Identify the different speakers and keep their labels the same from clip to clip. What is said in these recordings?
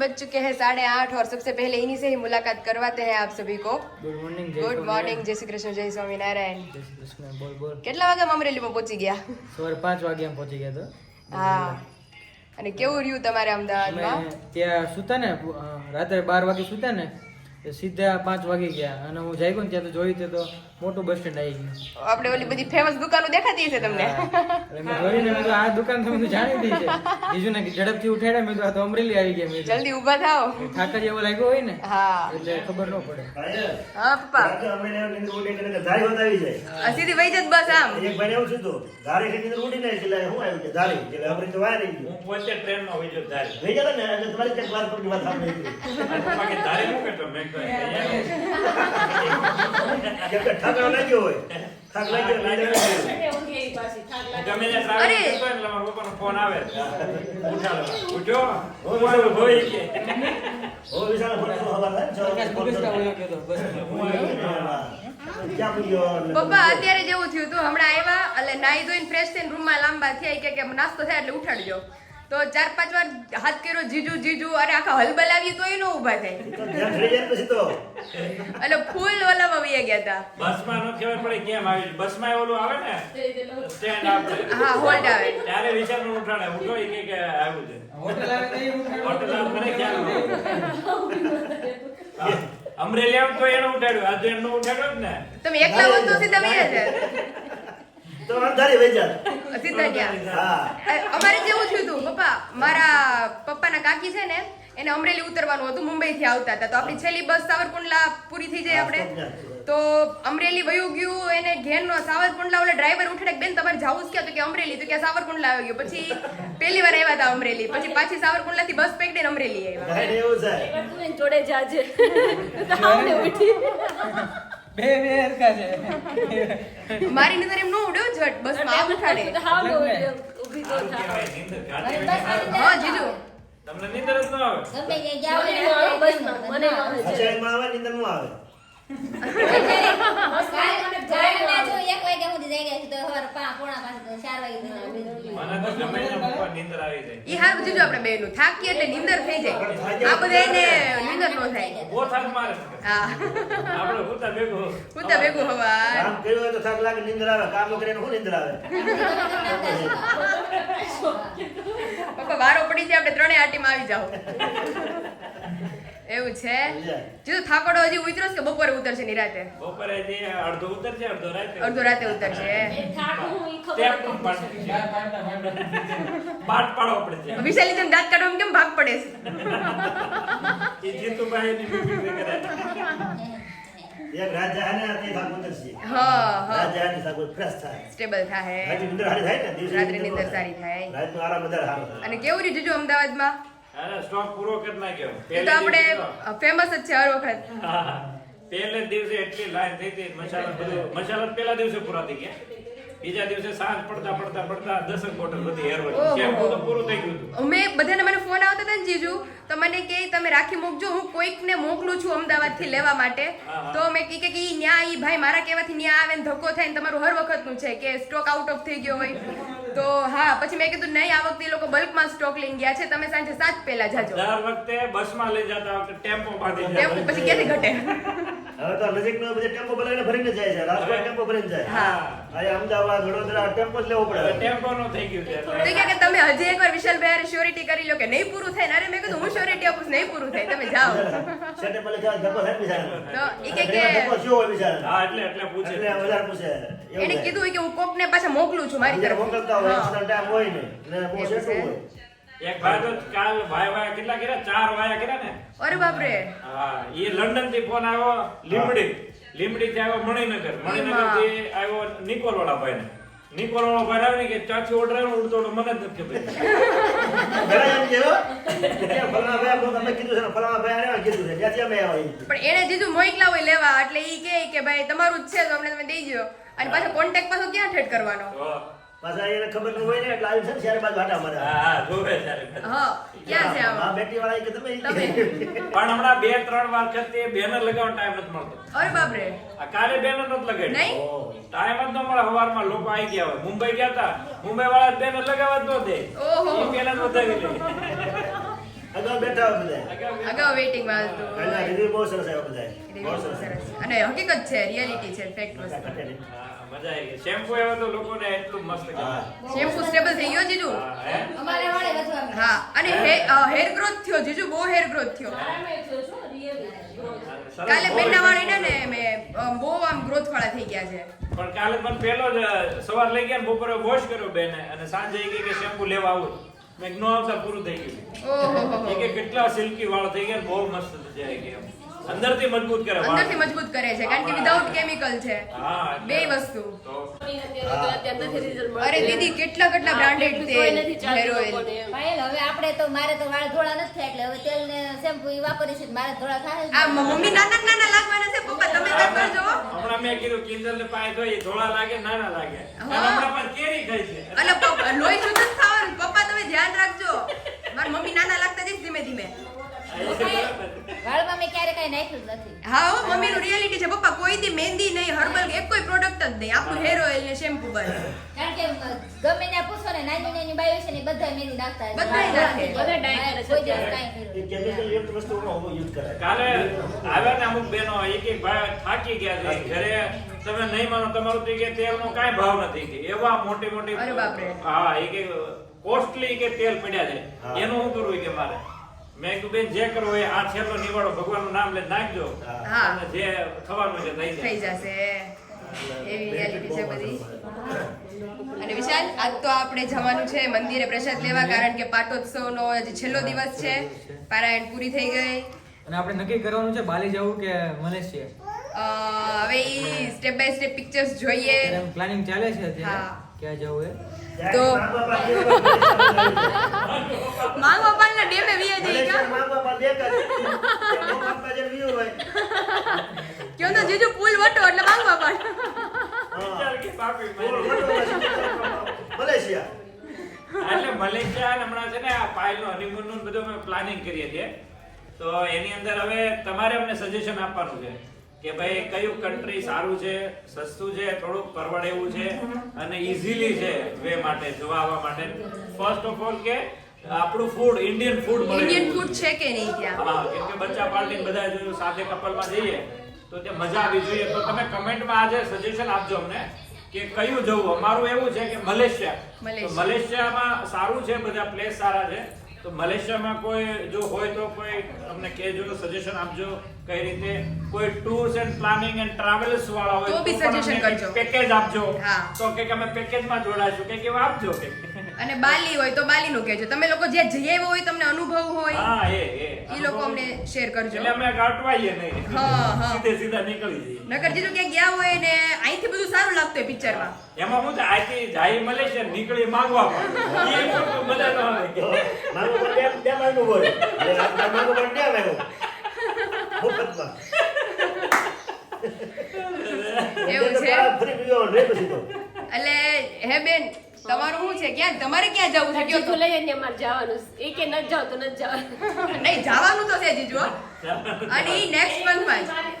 Speaker 1: बज चुके हैं साढ़े आठ और सबसे पहले इन्हीं से ही मुलाकात करवाते हैं आप सभी को
Speaker 2: ગુડ મોર્નિંગ
Speaker 1: ગુડ મોર્નિંગ જય શ્રી કૃષ્ણ જય સ્વામિનારાયણ
Speaker 2: જય શ્રી કૃષ્ણ બોલ બોલ
Speaker 1: કેટલા વાગે અમરેલીમાં પહોંચી ગયા
Speaker 2: સવારે પાંચ વાગે એમ પહોંચી ગયા તો
Speaker 1: હા અને કેવું રહ્યું તમારે અમદાવાદમાં
Speaker 2: અમે ત્યાં સુતા ને અ, રાત્રે બાર વાગે સુતા ને તો સીધા પાંચ વાગે ગયા અને હું જાગ્યો ને ત્યાં તો જોયું તે તો મોટું બસ સ્ટેન્ડ આવી ગયું.
Speaker 1: આપણે ઓલી બધી ફેમસ દુકાનો દેખાતી હશે તમને.
Speaker 2: એટલે મેં જોઈને મેં આ દુકાન તો જાણી હતી છે. બીજું ને કે ઝડપથી ઉઠાડ્યા મેં તો આ તો અમરેલી આવી ગયા મેં
Speaker 1: જલ્દી ઊભા થાઓ.
Speaker 2: ઠાકર જેવો લાગ્યો હોય ને
Speaker 1: હા.
Speaker 2: એટલે ખબર ન પડે.
Speaker 1: હા પપ્પા. આ સીધી વહી જત બસ આમ.
Speaker 3: હું પોતે ટ્રેનમાં વહી જતો ધારી. બાકી ધારી હું તો મેં કહ્યું, ગમે ત્યાં
Speaker 1: અરે!
Speaker 3: કરતો એટલે મારા પપ્પાનો ફોન આવે. ઉઠાડો. ઉઠો. હું મારું ભોઈ કે.
Speaker 2: પ્રકાશ બગસરા ઓળખ્યો હતો બસમાં.
Speaker 1: પપ્પા અત્યારે જેવું થયું હતું હમણાં આવ્યા એટલે નાઈ ધોઈને ફ્રેશ થઈને રૂમમાં લાંબા થયા કે કે નાસ્તો થાય એટલે ઉઠાડજો. તો ચાર પાંચ વાર હાથ કર્યો જીજુ જીજુ અરે આખા હલબલાવી તો એનો ઊભા થાય. એટલે ફૂલ ઓલામાં વહી ગયા હતા.
Speaker 3: બસમાં નો ખબર પડે કેમ આવી બસમાં ઓલું આવે ને સ્ટેન્ડ આવે
Speaker 1: હા હોલ્ડ આવે.
Speaker 3: ત્યારે વિચારનું ઉઠાડે ઉઠો એ કે કે આવ્યું છે.
Speaker 2: હોટલ આવે તો
Speaker 3: હોટલ આવે નહોતો. અમરેલી આમ તો એને ઉઠાડ્યું. આજે એમનો ઉઠાડ્યો જ ને.
Speaker 1: તમે એકલા હો તો વહી સીધા અમારે જેવું થયું હતું પપ્પા મારા પપ્પાના કાકી છે ને એને અમરેલી ઉતરવાનું હતું મુંબઈ થી આવતા હતા. તો આપણી છેલ્લી બસ સાવરકુંડલા પૂરી થઈ જાય આપણે. તો અમરેલી વયું ગયું એને ઘેરનો સાવરકુંડલા ઓલે ડ્રાઈવર ઉઠડે બેન તમારે જવું જ ક્યાં? તો કે અમરેલી. તો કે સાવરકુંડલા આવી ગયો. પછી પહેલી વાર આવ્યા હતા અમરેલી. પછી પાછી સાવરકુંડલા થી બસ પકડીને અમરેલી આવ્યા.
Speaker 4: જોડે જાજે. ઉઠી.
Speaker 2: બે બે હરખા છે.
Speaker 1: મારી નજર એમ નો ઉડ્યો જટ બસમાં ઉઠાડે
Speaker 4: આવડે ઉઠી ઊભી તો
Speaker 3: સારું
Speaker 4: થા
Speaker 3: કહેવાય, નીંદર ઘાટી.
Speaker 1: હા જીજુ.
Speaker 3: તમને નીંદર જ ન આવે?
Speaker 4: બસમાં મને આવે છે
Speaker 3: મને તો ગમે ત્યાં પપ્પા નીંદર આવી. જાય
Speaker 1: ઈ હારું જીજુ આપણે બેનું થાકી એટલે નીંદર થઈ જાય. આ બધા એને નીંદર નો થાય.
Speaker 3: બહુ થાક મારે.
Speaker 1: હા.
Speaker 3: આપણે હુતા ભેગું
Speaker 1: હું તો હવા
Speaker 5: કામ કર્યું હોય તો થાક લાગે નીંદર આવે. કામ ન કરે નીંદર આવે?
Speaker 1: પપ્પા વારો પડી જાય આપણે ત્રણેય આટીમાં આવી જાઓ. એવું છે? જો થાકડો હજી ઉતરો કે બપોરે ઉતરશે નિરાતે
Speaker 3: બપોરે જે અડધો ઉતરશે અડધો રાતે
Speaker 1: અડધો રાતે ઉતરશે.
Speaker 3: પાડતા
Speaker 2: પાડતા
Speaker 3: પડે છે.
Speaker 1: વિશાલી તમે દાંત કાઢવા કેમ ભાગ પડે છે?
Speaker 3: એ જીતુભાઈની બીબી કરે.
Speaker 5: એક રાજા જાય ને તે થાક ઉતરશે.
Speaker 1: હા હા.
Speaker 5: રાજા જાય ને થાક ફ્રેશ થાય.
Speaker 1: સ્ટેબલ થાય.
Speaker 5: રાતે નિંદર સારી થાય ને? દિવસે
Speaker 1: રાત્રે
Speaker 5: ન. આરામ વધારે સારો
Speaker 1: અને કેવું રહ્યું જીજુ અમદાવાદમાં?
Speaker 3: અરે સ્ટોક પૂરો કરી નાખ્યો
Speaker 1: એ તો આપણે ફેમસ જ છે હર વખત.
Speaker 3: પહેલે દિવસે એટલી લાઈન થઈ હતી મસાલા બધું મસાલા પહેલા દિવસે પૂરા થઈ ગયા. બીજા દિવસે સાંજ પડતા પડતા પડતા દસક બોટલ બધી હેરવાઈ
Speaker 1: ઓહો.
Speaker 3: શેમ્પૂ તો પૂરું થઈ ગયું હતું.
Speaker 1: મેં બધાને મને ફોન આવતા હતા ને જીજુ તો મને કે તમે રાખી મૂકજો હું કોઈકને મોકલું છું અમદાવાદથી લેવા માટે. તો મેં કી કે ઈ ન્યા ઈ ભાઈ મારા કહેવાથી ન્યા આવે ને ધક્કો થાય ને તમારું હર વખતનું છે કે સ્ટોક આઉટ ઓફ થઈ ગયો હોય. તો હા પછી મેં કીધું નહીં આ વખતે એ લોકો બલ્કમાં સ્ટોક લઈને ગયા છે તમે સાંજે સાત પહેલા જાજો.
Speaker 3: દર વખતે બસમાં લઈ જતા વખતે ટેમ્પો બાંધી
Speaker 1: ટેમ્પો પછી ક્યાંથી ઘટે?
Speaker 5: હવે તો નજીકનો બધે ટેમ્પો બોલાવીને ભરીને જાય છે રાજકોટ ટેમ્પો ભરીને જાય.
Speaker 1: હા.
Speaker 5: અહીંયા અમદાવાદ વડોદરા ટેમ્પો જ લેવો પડે.
Speaker 3: ટેમ્પો નો થઈ ગયું છે.
Speaker 1: તો કે તમે હજી એકવાર વિશાલભાઈ હારે શ્યોરિટી કરી લો કે નહીં પૂરું થાય અરે મેં કીધું હું શ્યોરિટી આપું નહીં પૂરું થાય તમે જાઓ.
Speaker 5: સેટે પેલે જાય ધક્કો થાય બિચારા
Speaker 1: તો ઈ કે
Speaker 5: કે ધક્કો શું હોય બિચારા
Speaker 3: હા એટલે એટલે પૂછે.
Speaker 5: એટલે વધારે પૂછે.
Speaker 1: એને કીધું હોય કે હું કોકને પાછા મોકલું છું મારી
Speaker 5: તરફ મોકલતા હોય
Speaker 1: તરફ
Speaker 5: ટાઈમ હોય ને ને બહુ સેટું હોય.
Speaker 3: એક ભાઈ તો કાલ ભાઈ ભાઈ કેટલા કર્યા? ચાર વાયા કર્યા ને?
Speaker 1: અરે બાપરે.
Speaker 3: હા એ લંડનથી ફોન આવ્યો લીમડી. લીમડી થી આવ્યો મણિનગર. મણિનગરથી આવ્યો નિકોલવાળા ભાઈ ને નિકોલવાળો ભાઈ આવ્યો ને કે ચાચી ઓર્ડર આવ્યો ઉડતો ઉડતો મને જ નથી ખબર.
Speaker 5: એમ કે ફલાણા ભાઈ તમે કીધું છે ફલાણા ભાઈ આવ્યા કીધું છે ત્યાંથી અમે આવ્યા
Speaker 1: પણ એને જીજુ મોઈકલા હોય લેવા એટલે ઈ કે ભાઈ તમારું જ છે તો અમને તમે દઈ દો અને પાછો કોન્ટેક્ટ પાછો ક્યાં ઠેઠ કરવાનો?
Speaker 5: પાછા એને ખબર ન હોય ને એટલે આવી છે ત્યારે બાદ વાટા મારે.
Speaker 3: હા હા જોવે ત્યારે
Speaker 1: હા ક્યાં છે આ
Speaker 5: બેટી વાળા કે તમે.
Speaker 1: તમે
Speaker 3: પણ હમણાં બે ત્રણ વાર કરતી બેનર લગાવવાનો ટાઈમ નથી મળતો.
Speaker 1: અરે બાપરે.
Speaker 3: આ કાલે બેનર નથી લગાડ્યું
Speaker 1: નહીં?
Speaker 3: ટાઈમ જ ન મળે હવારમાં લોકો આવી ગયા હોય. મુંબઈ ગયા હતા મુંબઈ વાળા બેનર લગાવવા જ ન દે.
Speaker 1: ઓહો.
Speaker 3: જ વધારી લે.
Speaker 5: અગાઉ બેઠા હોય બધા.
Speaker 1: અગાઉ વેઇટિંગમાં હતું
Speaker 5: કાલના review બહુ સરસ આવ્યા બધા. બહુ સરસ.
Speaker 1: સરસ અને હકીકત છે રિયાલિટી છે ફેક્ટ વસ્તુ.
Speaker 3: મજા આવી ગઈ. શેમ્પુ આવ્યો તો લોકોને એટલું મસ્ત
Speaker 1: શેમ્પુ સ્ટેબલ થઈ ગયો જીજુ?
Speaker 6: અમારે વાળે વધવા
Speaker 1: હા અને હેર ગ્રોથ થયો જીજુ બહુ હેર ગ્રોથ થયો.
Speaker 4: આરામે થયો છો, really.
Speaker 3: સરસ,
Speaker 1: કાલે બેનના વાળીને ને મેં અ, બહુ આમ ગ્રોથ વાળા થઈ ગયા છે.
Speaker 3: પણ કાલે પેલો જ સવાર લઈ ગયા ને બપોરે વોશ કર્યો બેને અને સાંજે કે શેમ્પુ લેવા આવું. મેં આવતા પૂરું થઈ ગયું.
Speaker 1: ઓહો
Speaker 3: કેટલા સિલ્કી વાળો થઈ ગયા બહુ મસ્ત જાય ગયા અંદરથી મજબૂત કરે
Speaker 1: અંદરથી મજબૂત કરે છે કારણ કે વિધાઉટ કેમિકલ છે. બે વસ્તુ. અરે દીદી કેટલા કેટલા બ્રાન્ડેડ તેલ હેર ઓઇલ
Speaker 6: હવે આપણે તો મારે તો વાળ ધોળા નથી થયા એટલે હવે તેલ ને શેમ્પુ ઈ વાપરી છે મારે ધોળા થાય
Speaker 1: આ મમ્મી નાના નાના લાગવાના છે પપ્પા તમે કઈ કરજો
Speaker 3: હમણાં મેં કીધું કિંજલ ને પાય ધોઈ ધોળા લાગે નાના લાગે. હમણાં પણ કેરી ખાય છે.
Speaker 1: અને પપ્પા લોહી શુદ્ધ થવાનું પપ્પા તમે ધ્યાન રાખજો. મારી મમ્મી નાના લાગતા જઈશ ધીમે ધીમે.
Speaker 6: વાળમાં મેં ક્યારે કઈ નાખ્યું જ નથી.
Speaker 1: હા હો મમ્મીનું રિયાલિટી છે. પપ્પા કોઈ દી મહેંદી નહીં હર્બલ એક કોઈ પ્રોડક્ટ જ નહીં. આપણું હેર ઓઇલ ને શેમ્પુ બસ.
Speaker 6: કારણ કે ગમે ને પૂછો ને નાની નાની બાયો છે ને બધા મેંદી નાખતા.
Speaker 1: બધાય નાખે.
Speaker 4: બધા dye કરે છે.
Speaker 6: કોઈ દિવસ કાઈ
Speaker 5: chemical યુક્ત વસ્તુઓનો યુઝ કરે.
Speaker 3: કાલે આવ્યા ને અમુક બેનો એક એક ભાઈ થાકી ગયા છે. ઘરે તમે નહીં માનો તમારું તો કે તેલનો કાઈ ભાવ નથી કે એવા મોટી મોટી
Speaker 1: અરે બાપરે.
Speaker 3: હા એક એક કોસ્ટલી કે તેલ પડ્યા છે એનું શું કરવું કે મારે? મેં કીધું બેન જે કરવું હોય આ છેલ્લો નિવાડો ભગવાનનું નામ લે નાખજો અને જે થવાનું છે થઈ
Speaker 1: જશે. એવી રિયાલિટી છે બધી. અને વિશાલ આજ તો આપણે જવાનું છે મંદિરે પ્રસાદ લેવા કારણ કે પાટોત્સવનો હજી છેલ્લો દિવસ છે પારાયણ પૂરી થઈ ગઈ.
Speaker 2: અને આપણે નક્કી કરવાનું છે બાલી જવું કે મલેશિયા?
Speaker 1: અ, હવે ઈ સ્ટેપ બાય સ્ટેપ પિક્ચર્સ જોઈએ.
Speaker 2: પ્લાનિંગ ચાલે છે અત્યારે?
Speaker 1: હા.
Speaker 2: ક્યાં જવું એ?
Speaker 1: તો-
Speaker 5: મા બાપા જે હોય,
Speaker 1: માંગ બાપાના ડેમે વીએ જઈ કા
Speaker 5: મા બાપા બે કરે. મા બાપા જે view હોય.
Speaker 1: કયો તો જીજુ પુલ વટો એટલે
Speaker 3: મારી.
Speaker 5: બોલ. મલેશિયા
Speaker 3: એટલે મલેશિયા ને હમણાં છે ને આ પાયલનો હનીમૂનનું બધું અમે પ્લાનિંગ કરીએ છીએ તો એની અંદર હવે તમારે અમને સજેશન આપવાનું છે કે ભાઈ કયું કન્ટ્રી સારું છે સસ્તું છે થોડુંક પરવડ એવું છે અને ઇઝીલી છે વે માટે જોવા આવવા માટે. ફર્સ્ટ ઓફ ઓલ કે આપણું ફૂડ ઇન્ડિયન ફૂડ મળે.
Speaker 1: ઇન્ડિયન ફૂડ છે કે નહીં ત્યાં?
Speaker 3: હા કેમ કે બચ્ચા પાર્ટી બધા જોયું સાથે કપલમાં જઈએ તો તે મજા આવી જોઈએ. તો તમે કમેન્ટમાં આજે સજેશન આપજો અમને કે કયું જવું? અમારું એવું છે કે મલેશિયા. મલેશિયામાં સારું છે બધા પ્લેસ સારા છે. તો મલેશિયામાં કોઈ જો હોય તો કોઈ અમને કહેજો સજેશન આપજો કઈ રીતે. કોઈ tours and planning and travels વાળા હોય
Speaker 1: તો બી સજેશન કરજો.
Speaker 3: પેકેજ આપજો. તો કે અમે પેકેજમાં જોડાશું કે કેવું આપજો કે.
Speaker 1: અને બાલી હોય તો બાલીનું કહેજો. તમે લોકો જે જઈ આવ્યો હોય તમને અનુભવ હોય
Speaker 3: હા એ એ.
Speaker 1: લોકો અમને શેર કરજો.
Speaker 3: એટલે અમે ગાંઠવાઈએ નહીં.
Speaker 1: હા, હા.
Speaker 3: સીધે સીધા નીકળી જઈએ.
Speaker 1: નકર જીજો ક્યાંક ગયા હોય ને અહીંથી બધું સારું લાગતું હોય પિક્ચરમાં
Speaker 3: એમાં હું આથી જાય છે નીકળી માંગવા પણ એ તો બધા ન આવે.
Speaker 5: મારું પણ બે- બે મહિનું હોય. એટલે આ મારું.
Speaker 1: એવું છે?
Speaker 5: એટલે
Speaker 1: હે બેન તમારું શું છે? ક્યાં તમારે ક્યાં જવું છે? કયો
Speaker 4: જીજુ લઈને ને અમારે જવાનું એ કે ન જાવ તો ન જાવ
Speaker 1: નહીં જવાનું તો છે જીજુ અને ઈ નેક્સ્ટ મંથમાં
Speaker 4: મારી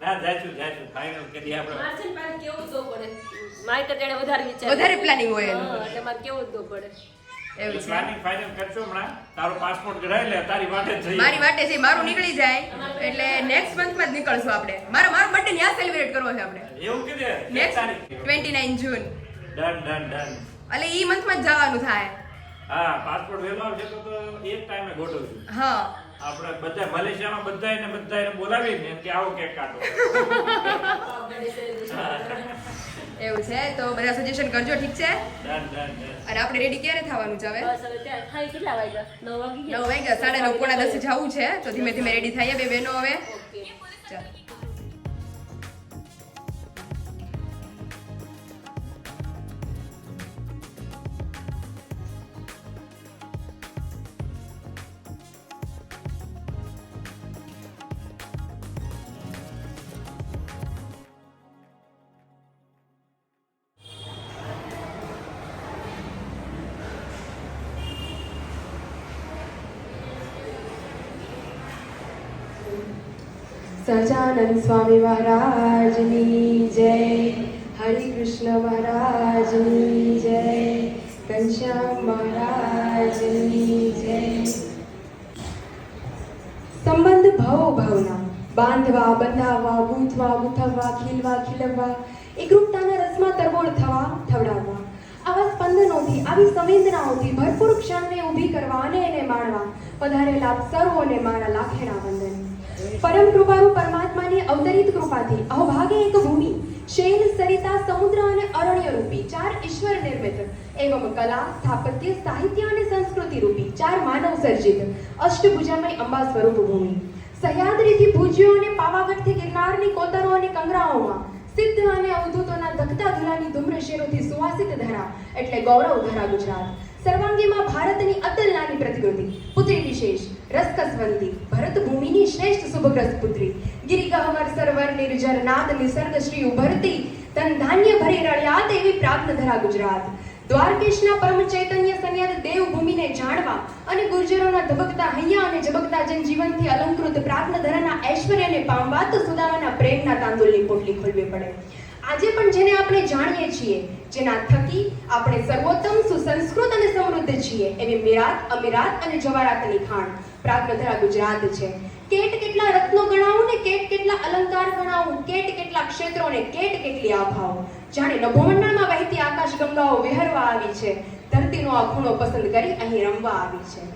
Speaker 3: ના જાયશું જાયશું ફાઇનલ કરી આપણે.
Speaker 4: મારે છે કેવું જ પડે. મારે કરતા એને વધારે વિચાર
Speaker 1: વધારે planning હોય એનું.
Speaker 4: એટલે મારે કેવું જ પડે.
Speaker 1: એવું છે.
Speaker 3: પ્લાનિંગ ફાઇનલ કરશો હમણાં? તારો પાસપોર્ટ કઢાવી લે તારી વાટે જઈએ.
Speaker 1: મારી વાટે છે મારું નીકળી જાય. એટલે નેક્સ્ટ મંથમાં જ નીકળશું આપણે. મારો મારો બર્થડે ત્યાં સેલિબ્રેટ કરવો છે આપણે.
Speaker 3: એવું કીધે?
Speaker 1: Next June
Speaker 3: done done done
Speaker 1: એટલે ઈ મંથમાં જ જવાનું થાય.
Speaker 3: હા પાસપોર્ટ વેલો આવશે તો તો એક ટાઈમે ગોઠવશું
Speaker 1: હા.
Speaker 3: આપણે બધા મલેશિયામાં બધાને બધાને બોલાવીને એમ કે આવો કેક કાટો
Speaker 1: એવું છે? તો બધા સજેશન કરજો ઠીક છે?
Speaker 3: ડન ડન ડન
Speaker 1: અને આપણે રેડી ક્યારે થવાનું છે હવે?
Speaker 4: કેટલા વાગ્યા? નવ વાગી
Speaker 1: નવ વાગ્યા સાડા નવ પોણા દસે જવું છે. તો ધીમે ધીમે રેડી થઈએ બે બહેનો હવે. ચાલ. ગજાનંદ સ્વામી મહારાજની જય. હરે કૃષ્ણ મહારાજની જય. ઘનશ્યામ મહારાજની જય. સંબંધ ભાવો ભાવના. બાંધવા બંધાવવા ગૂંથવા, ગૂંથવવા, ખીલવા, ખીલવવા, એકરૂપતાના રસમાં તરબોળ થવા, થવડાવવા. આવા સ્પંદનોથી, આવી સંવેદનાઓથી ભરપૂર ક્ષણને ઊભી કરવા અને એને માણવા. પધારેલા સર્વોને મારા લાખેણા વંદન. પરમ કૃપાળુ પરમાત્માની અવતરિત કૃપાથી અહોભાગે એક ભૂમિ, શૈલ, સરિતા, સમુદ્ર અને અરણ્ય રૂપી, ચાર ઈશ્વર નિર્મિત, એવમ કલા, સ્થાપત્ય, સાહિત્ય અને સંસ્કૃતિ રૂપી, ચાર માનવ સર્જિત, અષ્ટભુજામય અંબા સ્વરૂપ ભૂમિ. સહ્યાદ્રીથી ભુજ્યો અને પાવાગઢથી ગિરનારની કોતરો અને કંગરાઓમાં, સિદ્ધ અને અવધૂતોના ધકતા ધુલાની ધુમ્ર શેરોથી સુવાસિત ધરા, એટલે ગૌરવ ધરા ગુજરાત. સર્વાંગીમાં ભારતની અતલ નાની પ્રતિકૃતિ પુત્રી વિશેષ રસકસવંતી ભરત ભૂમિની શ્રેષ્ઠ શુભગ્રસ્ત પુત્રી. ગિરિગહવર સરવર નિર્જર નાદ નિસર્ગ શ્રી ઉભરતી તન ધાન્ય ભરી રળ્યા તેવી પ્રાપ્ત ધરા ગુજરાત. દ્વારકેશના પરમ ચૈતન્ય સન્યાદ દેવભૂમિને જાણવા અને ગુર્જરોના ધબકતા હૈયા અને ઝબકતા જનજીવનથી અલંકૃત પ્રાપ્ત ધરાના ઐશ્વર્યને પામવા તો સુદામાના પ્રેમના તાંદુલની પોટલી ખોલવી પડે. આજે પણ જેને આપણે જાણીએ છીએ, જેના થકી આપણે સર્વોત્તમ સુસંસ્કૃત અને સમૃદ્ધ છીએ, એવી મિરાત, અમીરાત અને જવારાતની ખાણ પ્રાગનધરા ગુજરાત છે. કેટ કેટલા રત્નો ગણાવું ને કેટ કેટલા અલંકાર ગણાવું, કેટ કેટલા ક્ષેત્રો ને કેટ કેટલી આભાઓ. જાણે નભોમંડળમાં વહેતી આકાશ ગંગાઓ વિહરવા આવી છે, ધરતીનો આ ખૂણો પસંદ કરી અહીં રમવા આવી છે.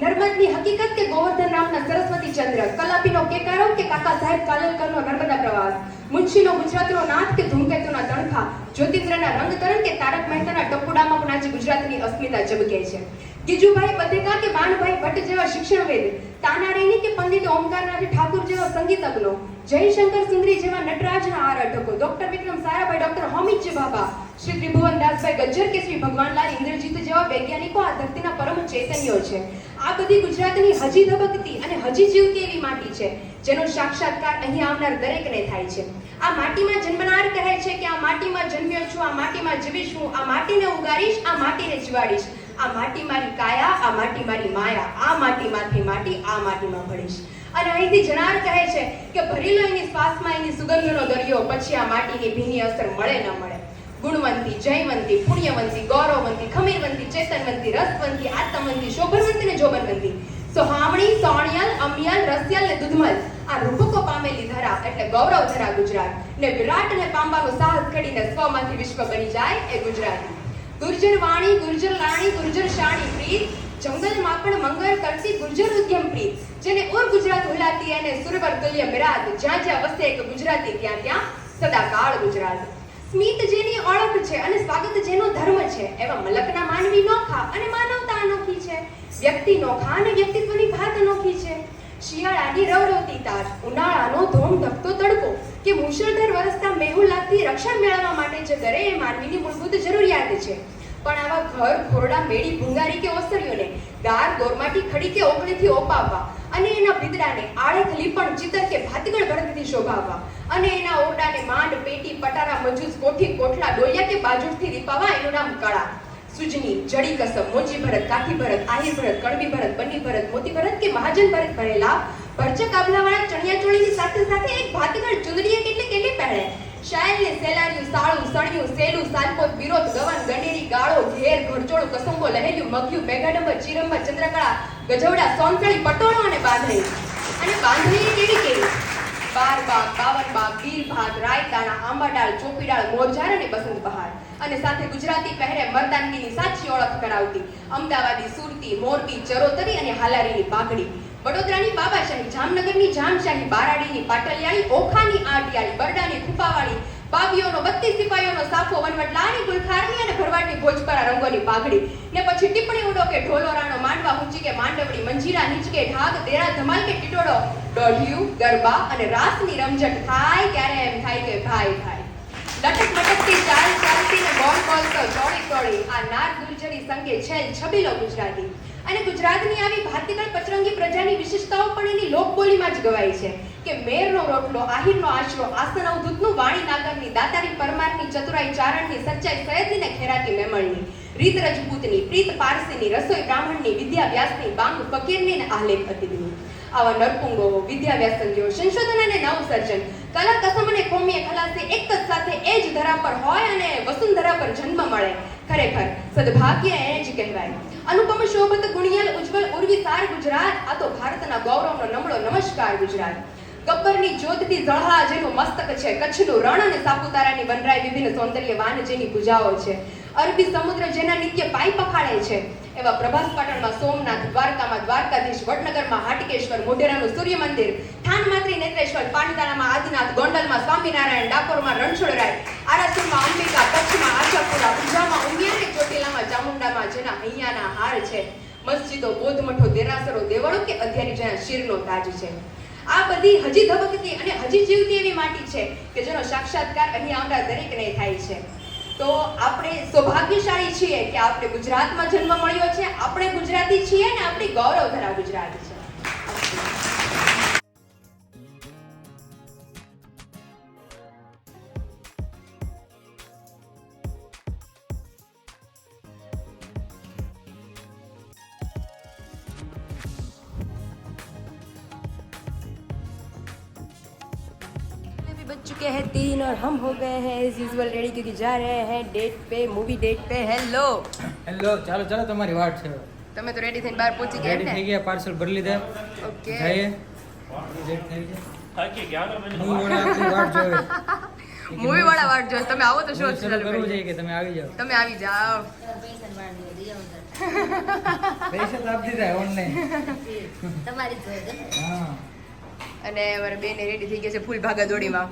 Speaker 1: નર્મદની હકીકત કે ગોવર્ધન નામના સરસ્વતી ચંદ્ર, કલાપીનો કેકારો કે કાકા સાહેબ કાલલકરનો નર્મદા પ્રવાસ, મુનશીનો ગુજરાતનો નાથ કે ધૂમકેતુના તણખા, જ્યોતિન્દ્રના રંગ તરણ કે તારક મહેતાના ટપુડામાં પણ આજે ગુજરાતની અસ્મિતા ઝબકે છે. ગીજુભાઈ બધેકા કે બાણભાઈ ભટ્ટ જેવા શિક્ષણવેદ, તાનારેની કે પંડિત ઓમકારનાથ ઠાકુર જેવા સંગીતજ્ઞો, જયશંકર સુંદરી જેવા નટરાજના આરાધકો, ડોક્ટર વિક્રમ સારાભાઈ, ડોક્ટર હોમિત બાબા, શ્રી ત્રિભુવનદાસભાઈ ગજ્જર કે શ્રી ભગવાનલાલ ઇન્દ્રજીત જેવા વૈજ્ઞાનિકો આ ધરતીના પરમ ચૈતન્યો છે. આ બધી ગુજરાતની હજી ધબકતી અને હજી જીવતી એવી માટી છે, જેનો સાક્ષાત્કાર અહીં આવનાર દરેકને થાય છે. આ માટીમાં જન્મનાર કહે છે કે આ માટીમાં જન્મ્યો છું, આ માટીમાં જીવીશ હું, આ માટીને ઉગાડીશ, આ માટીને જીવાડીશ. આ માટી મારી કાયા, આ માટી મારી માયા, આ માટીમાંથી માટી આ માટીમાં ભળીશ. અને અહીંથી જનાર કહે છે કે ભરી લો એની શ્વાસમાં એની સુગંધનો દરિયો, પછી આ માટીની ભીની અસર મળે ન મળે. ગુણવંતી, જયવંતી, પુણ્યવંતી, ગૌરવવંતી, ખમીરવંતી, ચેતનવંતી, રસવંતી, આત્મવંતી અને ને જોબનવંતી સોહામણી સોણિયલ, અમિયલ, રસિયલ ને દુધમલ. આ રૂપકો પામેલી ધરા એટલે ગૌરવ ધરા ગુજરાત. ને વિરાટ ને પામવાનું સાહસ કરીને સ્વમાંથી વિશ્વ બની જાય એ ગુજરાતી. ગુર્જર વાણી, ગુર્જર લાણી, ગુર્જર શાણી પ્રીત. જંગલમાં પણ મંગળ કરતી ગુર્જર ઉદ્યમ પ્રીત. જેને ઓર ગુજરાત હુલાતી અને સુરવર તુલ્ય મિરાત જ્યાં જ્યાં વસે એક ગુજરાતી, ત્યાં ત્યાં સદાકાળ ગુજરાત. સ્મિત જેની ઓળખ છે અને સ્વાગત જેનો ધર્મ છે, એવા મલકના માનવી નોખા અને માનવતા અનોખી છે. વ્યક્તિ નોખા અને વ્યક્તિત્વની ભાત અનોખી છે. શિયાળાની રવરવતી તાજ, ઉનાળાનો ધોમ ધકતો તડકો કે મુશળધાર વરસતા મેહુલાથી રક્ષણ મેળવવા માટે જે દરે એ માનવીની મૂળભૂત જરૂરિયાત છે. પણ આવા ઘર ખોરડા મેળી, ભૂંગારી કે ઓસરીઓને ગાર દોરમાટી, ખડી કે ઓગળીથી ઓપાવવા અને એના ભીતડાને આળખ લીપણ ચિતર કે ભાતીગળ ભરતથી શોભાવવા. અને એના ઓરડાને માંડ, પેટી, પટારા, મજૂસ, કોઠી કોઠલા ડોલિયા કે બાજુઠથી રીપાવા, એનું નામ કળા. સુજની, જડી કસમ, મોજી ભરત, કાઠી ભરત, આહિર ભરત કડવી ભરત, બની ભરત, મોતી ભરત કે મહાજન ભરત ભરેલા ભરચક આભલાવાળા ચણિયા ચોળીની સાથે સાથે એક ભાતીગળ ચુંદડીએ કેટલી કેટલી પહેરે શાયર ને સાળું સણિયું સેલું સાલપોત વિરોધ ગવન ગણેરી, ગાળો, ઘેર, ઘરચોળું, કસંબો લહેલ્યું મગ્યું મેઘાડંબર ચિરંબર ચંદ્રકળા, ગજવડા, સોનસળી, પટોળો અને બાંધણી. અને બાંધણી કેવી કેવી? બાર બાગ, બાવન બાગ બીર ભાગ રાયતાણા આંબાડાળ, ચોપીડાળ મોરજાર અને બસંત બહાર. અને સાથે ગુજરાતી પહેરે મર્દાનગીની સાચી ઓળખ કરાવતી. અમદાવાદી, સુરતી, મોરબી, ચરોતરી અને હાલારીની પાઘડી. વડોદરાની બાબાશાહી, જામનગરની જામશાહી, બારાડીની પાટલિયાળી, ઓખાની આટિયાળી, બરડાની ખુપાવાળી બાબીઓનો બત્તીસ સિપાહીઓનો સાફો વનવટલાની, ગુલખારની અને ભરવાડની ભોજપરા રંગોની પાઘડી. ને પછી ટીપણી ઉડો કે ઢોલોરાનો માંડવા ઊંચી કે માંડવડી, મંજીરા નીચકે ઢાગ, દેરા ધમાલ કે ટીટોડો દોઢિયું, ગરબા અને રાસની રમઝટ થાય ત્યારે એમ થાય કે ભાઈ ભાઈ. લટક લટકતી ચાલ ચાલતી ને બોલ તો ચોળી ચોળી આ નાર ગુર્જરી સંગે છેલ છબીલો ગુજરાતી. અને ગુજરાતની આવી ભાતીગળ પચરંગી પ્રજાની વિશેષતાઓ પણ એની લોકબોલીમાં જ ગવાય છે કે મેરનો રોટલો, આહિરનો આશરો, આસન અવધૂતનું વાણી નાગરની દાતારી પરમારની ચતુરાઈ ચારણની સચ્ચાઈ સૈયદની ને ખેરાકી મેમણની. રીત રજપૂતની પ્રીત પારસીની, રસોઈ બ્રાહ્મણની વિદ્યા વ્યાસની બાંગ ફકીરની ને આલેખ અતિથિની આવા નરપુંગો વિદ્યાવ્યાસંગીઓ સંશોધન અને નવસર્જન કલા કસમ અને કોમીય ખલાસી એક જ સાથે એ જ ધરા પર હોય અને વસુંધરા પર જન્મ મળે. ખરેખર સદભાગ્ય એને જ કહેવાય. અનુપમ શોભત, ગુણિયલ, ઉજ્જવલ, ઉર્વી, સાર ગુજરાત, આ તો ભારતના ગૌરવનો નમળો નમસ્કાર ગુજરાત. ગબ્બરની જ્યોતથી ઝળહળા જેનું મસ્તક છે, કચ્છનું રણ અને સાપુતારાની વનરાય વિભિન્ન સૌંદર્યવાન જેની પૂજાઓ છે. અરબી સમુદ્ર જેના નિત્ય પાઈ પખાડે છે. એવા પ્રભાસ પાટણમાં સોમનાથ, દ્વારકામાં દ્વારકાધીશ, વડનગરમાં હાટકેશ્વર, મોઢેરાનું સૂર્ય મંદિર થાનમાત્રી, નેત્રેશ્વર પાટીદારામાં આદિનાથ, ગોંડલમાં સ્વામિનારાયણ, ડાકોરમાં રણછોડરાય, આરાસુરમાં અંબિકા, કચ્છમાં આશાપુરા, પૂજામાં ઉમિયા ચોટીલામાં ચામુંડામાં, જેના અહીંયાના હાર છે. મસ્જિદો, બૌદ્ધ મઠો, દેરાસરો, દેવળો કે અધ્યારી જેના શિરનો તાજ છે. આ બધી હજી ધબકતી અને હજી જીવતી એવી માટી છે કે જેનો સાક્ષાત્કાર અહીં આવનાર દરેકને થાય છે. તો આપણે સૌભાગ્યશાળી છીએ કે આપણે ગુજરાતમાં જન્મ મળ્યો છે, આપણે ગુજરાતી છીએ ને આપણી ગૌરવ ધરા ગુજરાત बज चुके हैं तीन और हम हो गए हैं एज यूजुअल रेडी क्योंकि जा रहे हैं डेट पे मूवी डेट पे હેલો
Speaker 2: હેલો ચાલો ચાલો તમારી વાટ છે
Speaker 1: તમે તો રેડી થઈને બહાર પહોંચી ગયા
Speaker 2: રેડી
Speaker 1: એમ
Speaker 2: થઈ
Speaker 1: ને
Speaker 2: ગયા પાર્સલ ભરી લીધા
Speaker 1: ઓકે
Speaker 2: જઈએ લેટ થઈ છે
Speaker 3: થાકી ગયા તો મને.
Speaker 2: હું વડા આપણી વાટ જોવે
Speaker 1: મૂવી વાળા વાટ જો તમે આવો તો શો
Speaker 2: Movie શરૂ કરવું જોઈએ કે તમે આવી જાઓ
Speaker 1: તમે આવી જાઓ
Speaker 6: પૈસા માંડી દીધા અંદર.
Speaker 2: પૈસા તો આપી દીધા ઓનલાઈન
Speaker 6: તમારી જ જોઈએ છે.
Speaker 2: હા
Speaker 1: અને અમારા બેન રેડી થઈ ગયા છે ફૂલ ભાગા દોડીમાં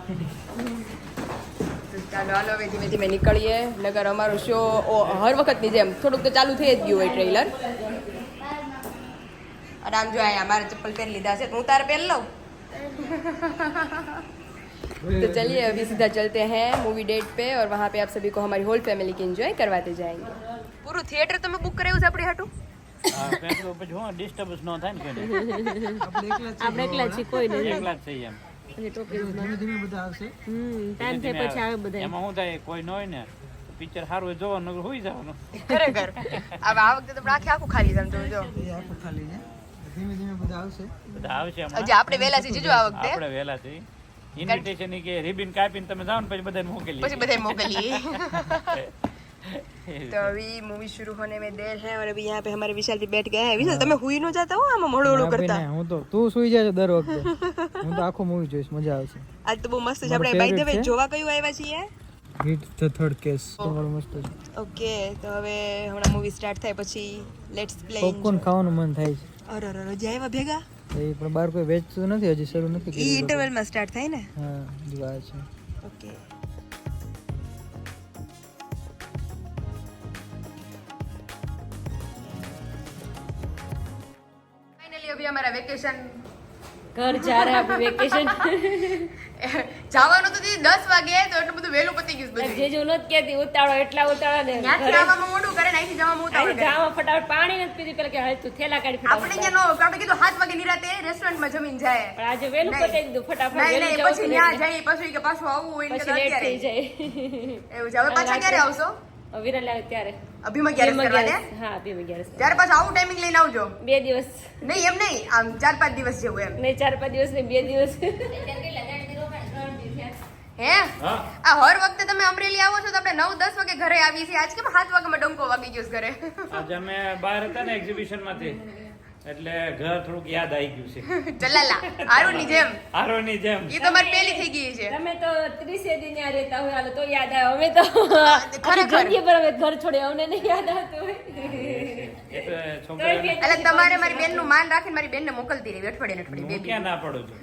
Speaker 1: તો ચાલો હાલો હવે ધીમે ધીમે નીકળીએ નગર અમારો શો હર વખતની જેમ થોડુંક તો ચાલુ થઈ જ ગયું હોય ટ્રેલર અને આમ જો અહીંયા મારે ચપ્પલ પહેરી લીધા છે તો હું તારે પહેરી લઉં तो चलिए अभी सीधा चलते हैं मूवी डेट पे और वहाँ पे आप सभी को हमारी होल फैमिली की एंजॉय करवाते जाएंगे પૂરું થિયેટર તમે બુક કરાવ્યું છે આપણી હાટું
Speaker 3: હા, કારણ પછી હું disturbance ન થાય ને કોઈને.
Speaker 4: આપણે એકલા છીએ. કોઈ નહીં.
Speaker 3: એકલા જ છીએ એમ.
Speaker 4: પછી ટોકીઝ
Speaker 2: ધીમે ધીમે બધા આવશે.
Speaker 4: હમ ટાઈમ થાય પછી આવે. બધા
Speaker 3: એમાં શું થાય કોઈ ન હોય ને પિક્ચર સારું હોય જોવાનું હુઈ જવાનું.
Speaker 1: ખરેખર. હવે આ વખતે તો આખે આખું ખાલી તમે જોજો.
Speaker 2: આખું ખાલી છે. ધીમે ધીમે બધા આવશે.
Speaker 3: બધા આવશે.
Speaker 1: હજી આપણે વેલા છીએ જીજો આ વખતે.
Speaker 3: આપણે વહેલા છીએ. ઇન્વિટેશન કે રિબિન કાપીને તમે જાઓ ને પછી બધાને મોકલીએ.
Speaker 1: પછી બધા મોકલીએ. तो अभी मूवी शुरू होने में देर है और अभी यहाँ पे हमारे विशाल भी बैठ गए हैं विशाल તમે હુઈ ન જાતા હો આમાં મોડું મોડું
Speaker 2: ના ભાઈ,
Speaker 1: કરતા
Speaker 2: ના, હું તો તું સુઈ જાય દર વખતે હું તો આખો મૂવી જોઈશ મજા આવશે
Speaker 1: આજ તો બહુ મસ્ત છે
Speaker 2: મારું
Speaker 1: આપણે બાય ધ વે
Speaker 2: favourite છે.
Speaker 1: જોવા કયું આવ્યા છીએ
Speaker 2: હિટ ધ થર્ડ કેસ તમારું મસ્ત છે
Speaker 1: ઓકે તો હવે હમણાં મૂવી સ્ટાર્ટ થાય પછી લેટ્સ પ્લે
Speaker 2: પોપકોર્ન ખાવાનું મન થાય છે
Speaker 1: અરે અરે અરે જાય ભેગા
Speaker 2: તો એ પણ બહાર કોઈ વેચતું નથી હજી શરૂ નથી
Speaker 1: ઈ
Speaker 2: કર્યું લોકો.
Speaker 1: ઇન્ટરવલ માં સ્ટાર્ટ થાય ને
Speaker 2: હા જો આ છે
Speaker 1: ઓકે ફાઇનલી અભી અમારા વેકેશન
Speaker 4: ઘર જા રહે આપણે વેકેશન
Speaker 1: જવાનું તો દીદી દસ વાગે તો એટલું બધું વહેલું પતી ગયું બધું.
Speaker 4: જે જો નથી કહેતી ઉતાળો એટલા ઉતાળો ને
Speaker 1: ત્યાંથી આવવામાં મોડું કરે ને અહીંથી જવામાં
Speaker 4: આઈને
Speaker 1: કરે.
Speaker 4: ફટાફટ પાણી નથી પીધી પેલા કે હાલ તું થેલા કાઢી
Speaker 1: આપણે
Speaker 4: ફટાફટ
Speaker 1: ત્યાં નો આપણે કીધું સાત વાગે નિરાતે રેસ્ટોરન્ટમાં જમીન જાય.
Speaker 4: પણ આજે વહેલું પતી દીધું ફટાફટ વહેલું જવું
Speaker 1: પછી ત્યાં જઈ પછી કે પાછું આવવું હોય ને
Speaker 4: પછી લેટ થઈ જાય.
Speaker 1: એવું છે હવે પાછા ક્યારે આવશો?
Speaker 4: વિરલ આવે ત્યારે.
Speaker 1: અભિમાં ક્યારે
Speaker 4: બે
Speaker 1: કરવા દે?
Speaker 4: અગિયારસ. હા બે ગેરેજ
Speaker 1: ત્યારે પાછું આવું ટાઈમિંગ લઈને આવજો.
Speaker 4: બે દિવસ.
Speaker 1: નહીં એમ નહીં આમ ચાર પાંચ દિવસ જેવું એમ.
Speaker 4: નહીં ચાર પાંચ દિવસ નહીં બે દિવસ.
Speaker 1: હે? આ હર વખતે તમે અમરેલી આવો છો તો આપણે નવ દસ વાગે ઘરે આવીએ છીએ. આજ કેમ સાત વાગે ડંકો વાગી ગયો છે ઘરે?
Speaker 3: આજે અમે બહાર હતા ને એક્ઝિબિશનમાંથી. એટલે ઘર થોડુંક યાદ આવી ગયું છે.
Speaker 1: ચલાલા આરોની જેમ.
Speaker 3: આરોની જેમ.
Speaker 1: એ તો મારી પેલી થઈ ગઈ છે.
Speaker 4: તમે તો ત્રીસે દિન આ રહેતા હોય હાલો તો યાદ આવે. અમે તો
Speaker 1: ખરેખર.
Speaker 4: જિંદગી પર અમે ઘર છોડે અમને નહીં યાદ આવતું હોય.
Speaker 3: એટલે છોકરા
Speaker 1: એટલે તમારે મારી બેનનું માન રાખીને મારી બેનને મોકલતી રહેવી અઠવાડિયે ને અઠવાડિયે બેબી.
Speaker 3: ક્યાં ના પડો છો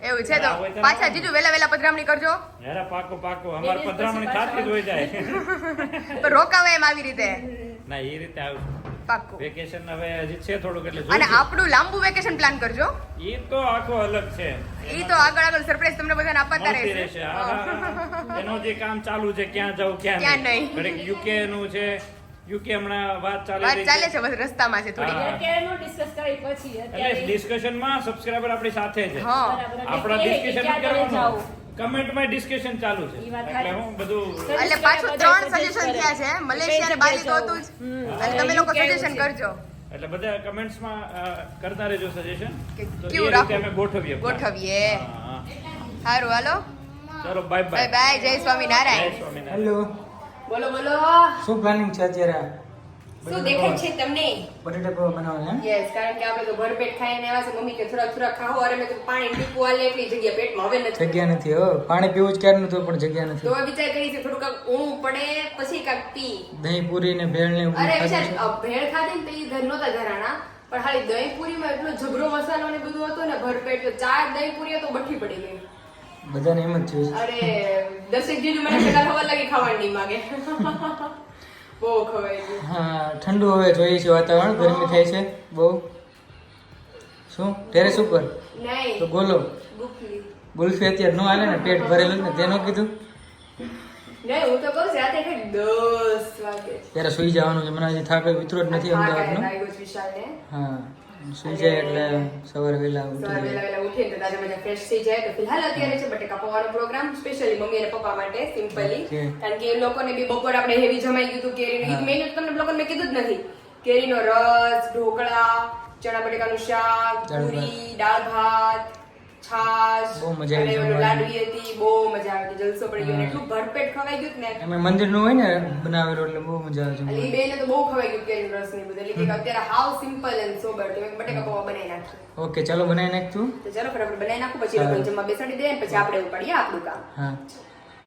Speaker 4: એવું ના
Speaker 1: છે તો
Speaker 3: ના
Speaker 1: પાછા
Speaker 3: ના.
Speaker 1: જીજુ વેલા વેલા પધરામણી કરજો.
Speaker 3: યાર પાકો પાકો અમાર પધરામણી
Speaker 4: પછી
Speaker 3: જ હોય જાય.
Speaker 1: તો રોકાવે એમ આવી રીતે.
Speaker 3: ના એ રીતે આવશું
Speaker 1: પાક્કું.
Speaker 3: વેકેશન હવે હજી છે થોડુંક એટલે
Speaker 1: અને આપણું લાંબુ વેકેશન પ્લાન કરજો.
Speaker 3: એ તો આખો અલગ છે.
Speaker 1: એ તો આગળ આગળ સરપ્રાઈઝ તમને બધાને આપતા રહેશે.
Speaker 3: એનું જે કામ ચાલુ છે ક્યાં જવું ક્યાં
Speaker 1: ક્યાં નહીં.
Speaker 3: ઘડીક યુકે નું છે. યુકે હમણાં વાત ચાલે
Speaker 1: વાત ચાલે છે. બસ રસ્તામાં છે થોડી.
Speaker 4: અત્યારે નો ડિસ્કસ કરી પછી
Speaker 3: એટલે
Speaker 4: અત્યારે
Speaker 3: ડિસ્કશનમાં સબસ્ક્રાઇબર આપણી સાથે છે.
Speaker 1: હા.
Speaker 3: આપણા ડિસ્કશન કરવાનું.
Speaker 4: જાઓ?
Speaker 3: કમેન્ટમાં ડિસ્કશન ચાલુ છે એટલે હું બધું
Speaker 1: એટલે પાછું ત્રણ સજેશન થયા છે. મલેશિયા ને બાલી તો હતું જ. એટલે તમે લોકો સજેશન કરજો.
Speaker 3: એટલે બધા કમેન્ટ્સમાં કરતા રહેજો સજેશન તો એ
Speaker 1: કેવું
Speaker 3: રીતે અમે ગોઠવીએ
Speaker 1: ગોઠવીએ. સારું હાલો.
Speaker 3: ચલો બાય
Speaker 1: બાય
Speaker 3: બાય
Speaker 1: જય સ્વામિનારાયણ.
Speaker 2: હેલો
Speaker 1: બોલો બોલો.
Speaker 2: શું પ્લાનિંગ છે અત્યારે?
Speaker 1: શું દેખાય છે તમને?
Speaker 2: બટેટા પૌવા બનાવવાના
Speaker 1: યસ કારણ કે આપણે તો ભરપેટ ખાઈને આવ્યા છે મમ્મી કે થોડા થોડા ખાઓ. અરે મેં તો પાણી પીવું આલે એટલી જગ્યા પેટમાં. હવે નથી.
Speaker 2: જગ્યા નથી હો. પાણી પીવું જ ક્યારનું તો પણ જગ્યા
Speaker 1: તો
Speaker 2: નથી
Speaker 1: હવે વિચાર કરી છે થોડું કાક ઊંઘ પડે પછી કાક પી.
Speaker 2: દહીં પૂરી ને ભેળ ને
Speaker 1: અરે વિચાર ભેળ ખાધી ને તો ઘર નહોતા ઘરાણા પણ ખાલી દહીં પૂરીમાં એટલો જબરો મસાલો ને બધું હતું ને ભરપેટ તો ચાર દહીં પૂરી તો બઠી પડી ગઈ.
Speaker 2: બધાને એમ જ થયું છે.
Speaker 1: અરે દસેક જીજુ મને પેલા ખબર લાગી ખાવાની માગે.
Speaker 2: હા ઠંડુ હવે જોઈએ છે વાતાવરણ ગરમી થાય છે બહુ. શું? ટેરેસ ઉપર? તો બોલો ગુલ્ફી અત્યારે ન હાલે ને પેટ ભરેલું ને તેનો કીધું? ત્યારે સુઈ જવાનું છે. મને હજી થાક વિતરો જ નથી
Speaker 1: અમદાવાદ
Speaker 2: હા. સુઈ જાય એટલે સવારે વહેલા
Speaker 1: સવારે વહેલા વહેલા ઉઠીને તાજા મજા ફ્રેશ થઈ જાય. તો ફિલહાલ અત્યારે છે બટેકા પૌવાનો પ્રોગ્રામ સ્પેશિયલી મમ્મી અને પપ્પા માટે સિમ્પલી. કારણ કે એ લોકોને બી બપોર આપણે હેવી જમાઈ ગયું કેરીનું.
Speaker 2: ઈદ
Speaker 1: મેનુ તમને લોકોને મેં કીધું જ નથી. કેરીનો રસ ઢોકળા ચણા બટેકાનું શાક પૂરી દાળ ભાત છાશ
Speaker 2: બહુ મજા આવી ગઈ
Speaker 1: લાડવી હતી બહુ મજા આવી જલસો પડી ગયો એટલું ભરપેટ ખવાઈ ગયું ને.
Speaker 2: અમે મંદિરનું હોય ને બનાવેલું એટલે બહુ મજા આવી
Speaker 1: ગઈ બેને તો બહુ ખવાઈ ગયું કે રસની બધું. એટલે કે અત્યારે હાવ સિમ્પલ એન્ડ સોબર તો એક બટેકા પૌવા બનાવી નાખ્યું
Speaker 2: ઓકે ચાલો બનાવી નાખ્યું તું
Speaker 1: ચાલો ફટાફટ બનાવી નાખું પછી. જમવા બેસાડી દે પછી આપણે ઉપાડીએ આપણું કામ.
Speaker 2: હા.